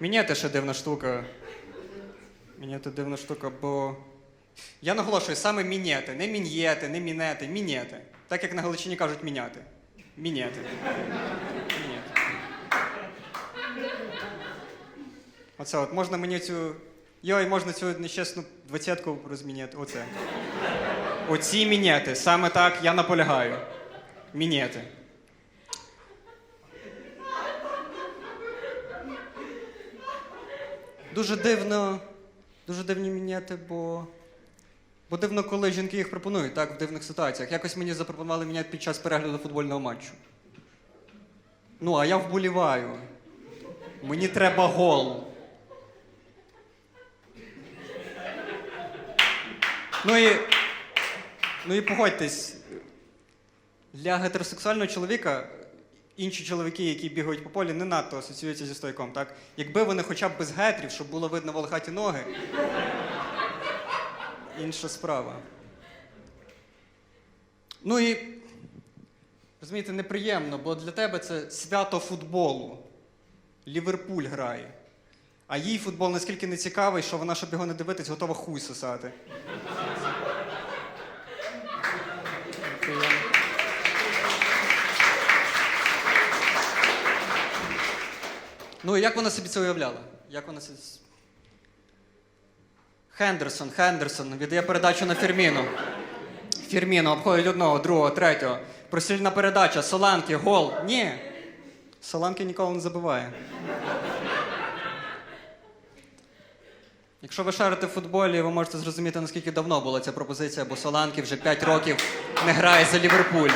Міняти ще дивна штука. Міняти дивна штука, бо. Я наголошую, саме міняти, не мін'єти, не мінети, міняти. Так як на Галичині кажуть міняти. Міняти. Оце от можна мені цю. Йой, можна цю нещасну двадцятку розміняти. Оце. Оці міняти. Саме так я наполягаю. Міняти. Дуже дивно. Дуже дивні міняти, бо. Бо дивно, коли жінки їх пропонують, так, в дивних ситуаціях. Якось мені запропонували міняти під час перегляду футбольного матчу. Ну, а я вболіваю. Мені треба гол. Ну і. Ну і погодьтесь, для гетеросексуального чоловіка інші чоловіки, які бігають по полі, не надто асоціюються зі стойком, так? Якби вони хоча б без гетрів, щоб було видно волохаті ноги. Інша справа. Ну і розумієте, неприємно, бо для тебе це свято футболу. Ліверпуль грає. А їй футбол наскільки не цікавий, що вона, щоб його не дивитись, готова хуй сосати. Ну, як вона собі це уявляла? Як вона собі... Хендерсон, Хендерсон віддає передачу на Фірміну. Фірміно обходить одного, другого, третього. Просильна передача, Соланки, гол. Ні. Соланки ніколи не забиває. Якщо ви шарите в футболі, ви можете зрозуміти, наскільки давно була ця пропозиція, бо Соланки вже 5 років не грає за Ліверпуль.